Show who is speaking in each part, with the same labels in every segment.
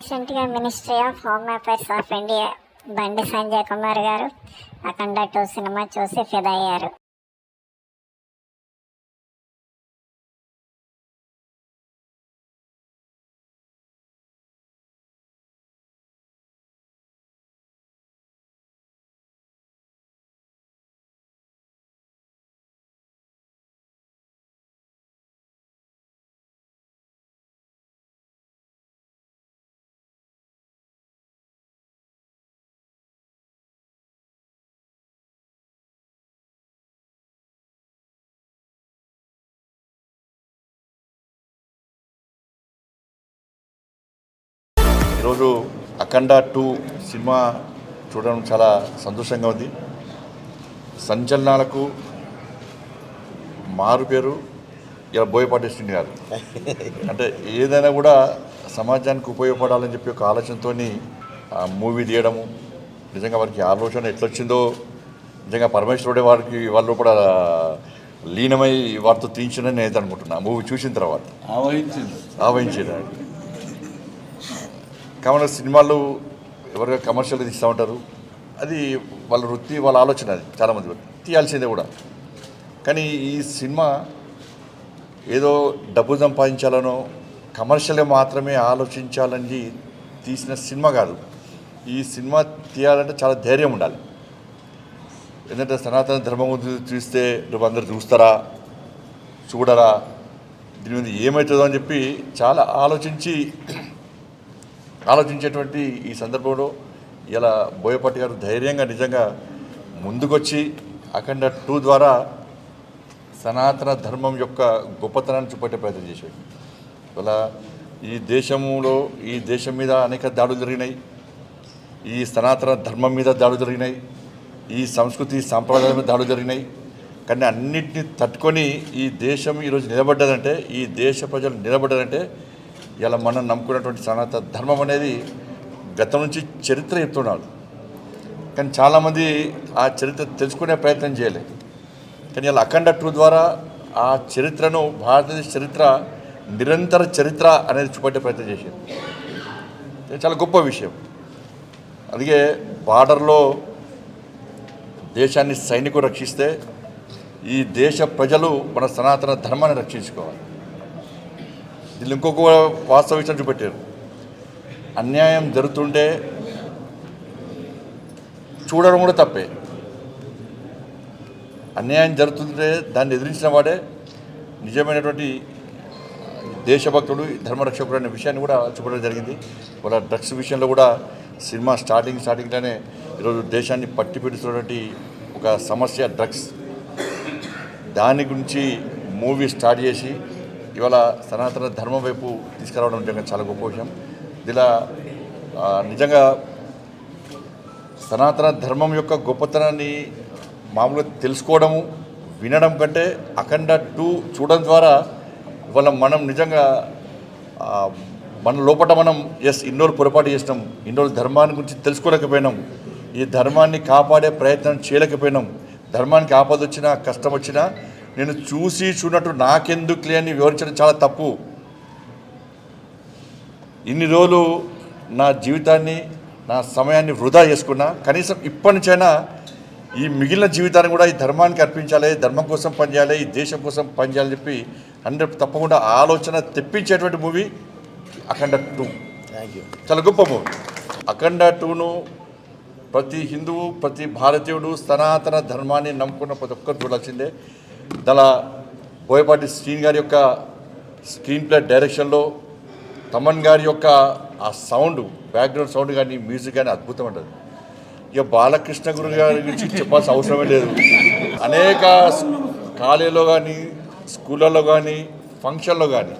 Speaker 1: రీసెంట్గా ministry of home affairs of India Bandi Sanjay Kumar గారు అఖండ two cinema చూసి ఫిదా అయ్యారు.
Speaker 2: ఈరోజు అఖండ టూ సినిమా చూడడం చాలా సంతోషంగా ఉంది. సంచలనాలకు మారు పేరు ఇలా బోయపాటి శ్రీని గారు. అంటే ఏదైనా కూడా సమాజానికి ఉపయోగపడాలని చెప్పి ఒక ఆలోచనతో మూవీ తీయడము నిజంగా వారికి ఆలోచన ఎట్లొచ్చిందో నిజంగా పరమేశ్వరుడే వారికి వాళ్ళు కూడా లీనమై వారితో తీయించిందని నేను అనుకుంటున్నా మూవీ చూసిన తర్వాత?
Speaker 3: ఆవహించింది.
Speaker 2: ఆవహించేదాన్ని కావున సినిమాలు ఎవరిగా కమర్షియల్గా తీస్తూ ఉంటారు అది వాళ్ళ వృత్తి వాళ్ళ ఆలోచన అది చాలామంది తీయాల్సిందే కూడా. కానీ ఈ సినిమా ఏదో డబ్బు సంపాదించాలనో కమర్షియల్గా మాత్రమే ఆలోచించాలని తీసిన సినిమా కాదు. ఈ సినిమా తీయాలంటే చాలా ధైర్యం ఉండాలి. ఎందుకంటే సనాతన ధర్మం చూస్తే నువ్వు అందరు చూస్తారా చూడరా దీని మీద ఏమవుతుందో అని చెప్పి చాలా ఆలోచించి ఆలోచించేటువంటి ఈ సందర్భంలో ఇలా బోయపాటి గారు ధైర్యంగా నిజంగా ముందుకొచ్చి అఖండ టూ ద్వారా సనాతన ధర్మం యొక్క గొప్పతనాన్ని చూపెట్టే ప్రయత్నం చేశాడు ఇలా ఈ దేశంలో ఈ దేశం మీద అనేక దాడులు జరిగినాయి. ఈ సనాతన ధర్మం మీద దాడులు జరిగినాయి. ఈ సంస్కృతి సాంప్రదాయం మీద దాడులు జరిగినాయి. కానీ అన్నింటినీ తట్టుకొని ఈ దేశం ఈరోజు నిలబడ్డదంటే ఈ దేశ ప్రజలు నిలబడ్డదంటే ఇలా మనం నమ్ముకున్నటువంటి సనాతన ధర్మం అనేది గతం నుంచి చరిత్ర చెప్తున్నాడు. కానీ చాలామంది ఆ చరిత్ర తెలుసుకునే ప్రయత్నం చేయలేదు కానీ ఇలా అఖండ టూ ద్వారా ఆ చరిత్రను భారతదేశ చరిత్ర నిరంతర చరిత్ర అనేది చూపెట్టే ప్రయత్నం చేసింది. ఇది చాలా గొప్ప విషయం. అందుకే బార్డర్లో దేశాన్ని సైనికులు రక్షిస్తే ఈ దేశ ప్రజలు మన సనాతన ధర్మాన్ని రక్షించుకోవాలి. దీన్ని ఇంకొక వాస్తవ విషయం చూపెట్టారు. అన్యాయం జరుగుతుంటే చూడడం కూడా తప్పే. అన్యాయం జరుగుతుంటే దాన్ని ఎదిరించిన వాడే నిజమైనటువంటి దేశభక్తుడు ధర్మరక్షకుడు అనే విషయాన్ని కూడా చూపడం జరిగింది. వాళ్ళ డ్రగ్స్ విషయంలో కూడా సినిమా స్టార్టింగ్ స్టార్టింగ్లోనే ఈరోజు దేశాన్ని పట్టి పెడుతున్నటువంటి ఒక సమస్య డ్రగ్స్. దాని గురించి మూవీ స్టార్ట్ చేసి ఇవాళ సనాతన ధర్మం వైపు తీసుకురావడం నిజంగా చాలా గొప్ప విషయం. ఇలా నిజంగా సనాతన ధర్మం యొక్క గొప్పతనాన్ని మామూలుగా తెలుసుకోవడము వినడం కంటే అఖండ టూ చూడడం ద్వారా ఇవాళ మనం నిజంగా మన లోపల మనం ఎస్ ఇన్నోళ్ళు పొరపాటు చేసినాం ఇన్నోళ్ళు ధర్మాన్ని గురించి తెలుసుకోలేకపోయినాం ఈ ధర్మాన్ని కాపాడే ప్రయత్నం చేయలేకపోయినాం ధర్మానికి ఆపద వచ్చినా కష్టం వచ్చినా నేను చూసి చూడనట్టు నాకెందుకు అని వివరించడం చాలా తప్పు. ఇన్ని రోజులు నా జీవితాన్ని నా సమయాన్ని వృధా చేసుకున్నా కనీసం ఇప్పటి నుంచైనా ఈ మిగిలిన జీవితాన్ని కూడా ఈ ధర్మానికి అర్పించాలి ధర్మం కోసం పనిచేయాలి ఈ దేశం కోసం పనిచేయాలని చెప్పి హండ్రెడ్ తప్పకుండా ఆలోచన తెప్పించేటువంటి movie Akhanda two.
Speaker 3: Thank you
Speaker 2: చాలా గొప్ప మూవీ. అఖండ టూను ప్రతి హిందువు ప్రతి భారతీయుడు సనాతన ధర్మాన్ని నమ్ముకున్న ప్రతి ఒక్కరు చూడాల్సిందే. దలా బోయపాటి శ్రీని గారి యొక్క స్క్రీన్ ప్లే డైరెక్షన్లో తమన్ గారి యొక్క ఆ సౌండ్ బ్యాక్గ్రౌండ్ సౌండ్ కానీ మ్యూజిక్ కానీ అద్భుతం ఉంటుంది ఇక బాలకృష్ణ గురు గారి గురించి చెప్పాల్సిన అవసరమే లేదు. అనేక కాలేజీలో కానీ స్కూళ్ళలో కానీ ఫంక్షన్లో కానీ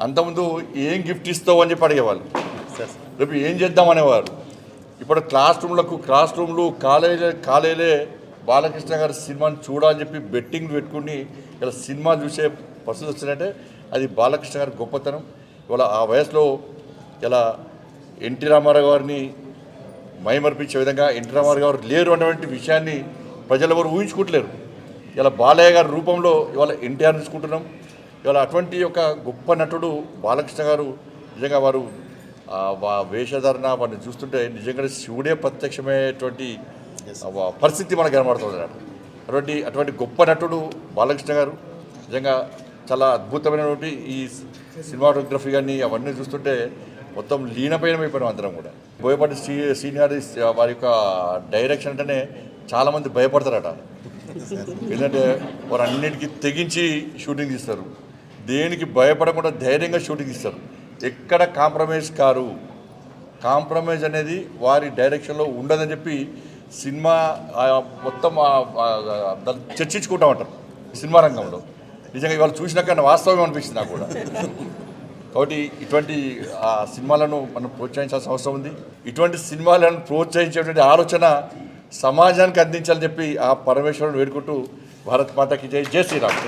Speaker 2: అంతకుముందు ఏం గిఫ్ట్ ఇస్తావు అని చెప్పి అడిగేవాళ్ళు. రేపు ఏం చేద్దాం అనేవారు. ఇప్పుడు క్లాస్ రూమ్లకు క్లాస్ రూమ్లు కాలేజీ కాలేజీలే బాలకృష్ణ గారి సినిమాని చూడాలని చెప్పి బెట్టింగ్లు పెట్టుకుని ఇలా సినిమా చూసే పరిస్థితి వచ్చిందంటే అది బాలకృష్ణ గారి గొప్పతనం. ఇవాళ ఆ వయసులో ఇలా ఎన్టీ రామారావు గారిని మైమర్పించే విధంగా ఎన్టీ రామారావు గారు లేరు అనేటువంటి విషయాన్ని ప్రజలు ఎవరు ఊహించుకుంటలేరు. ఇలా బాలయ్య గారి రూపంలో ఇవాళ ఎన్టీఆర్ చూసుకుంటున్నాం. ఇవాళ అటువంటి ఒక గొప్ప నటుడు బాలకృష్ణ గారు నిజంగా వారు వేషధారణ వారిని చూస్తుంటే నిజంగా శివుడే ప్రత్యక్షమైనటువంటి పరిస్థితి మనకు కనబడుతుంది అటువంటి అటువంటి గొప్ప నటుడు బాలకృష్ణ గారు నిజంగా చాలా అద్భుతమైనటువంటి ఈ సినిమాటోగ్రఫీ కానీ అవన్నీ చూస్తుంటే మొత్తం లీనపైనమైపోయినాం అందరం కూడా. బోయపాటి సీ సీనియర్ వారి యొక్క డైరెక్షన్ అంటేనే చాలామంది భయపడతారట. ఎందుకంటే వారు అన్నిటికీ తెగించి షూటింగ్ తీస్తారు. దేనికి భయపడకుండా ధైర్యంగా షూటింగ్ ఇస్తారు ఎక్కడ కాంప్రమైజ్ కారు? కాంప్రమైజ్ అనేది వారి డైరెక్షన్లో ఉండదని చెప్పి సినిమా మొత్తం చర్చించుకుంటాం ఆ, చర్చించుకుంటా ఉంటారు సినిమా రంగంలో. నిజంగా ఇవాళ చూసినాక వాస్తవం అనిపిస్తుంది నాకు కూడా. కాబట్టి ఇటువంటి ఆ, సినిమాలను మనం ప్రోత్సహించాల్సిన అవసరం ఉంది. ఇటువంటి సినిమాలను ప్రోత్సహించేటువంటి ఆలోచన సమాజానికి అందించాలని చెప్పి ఆ పరమేశ్వరుని వేడుకుంటూ భారత్ మాతకి జై జై శ్రీరామ్.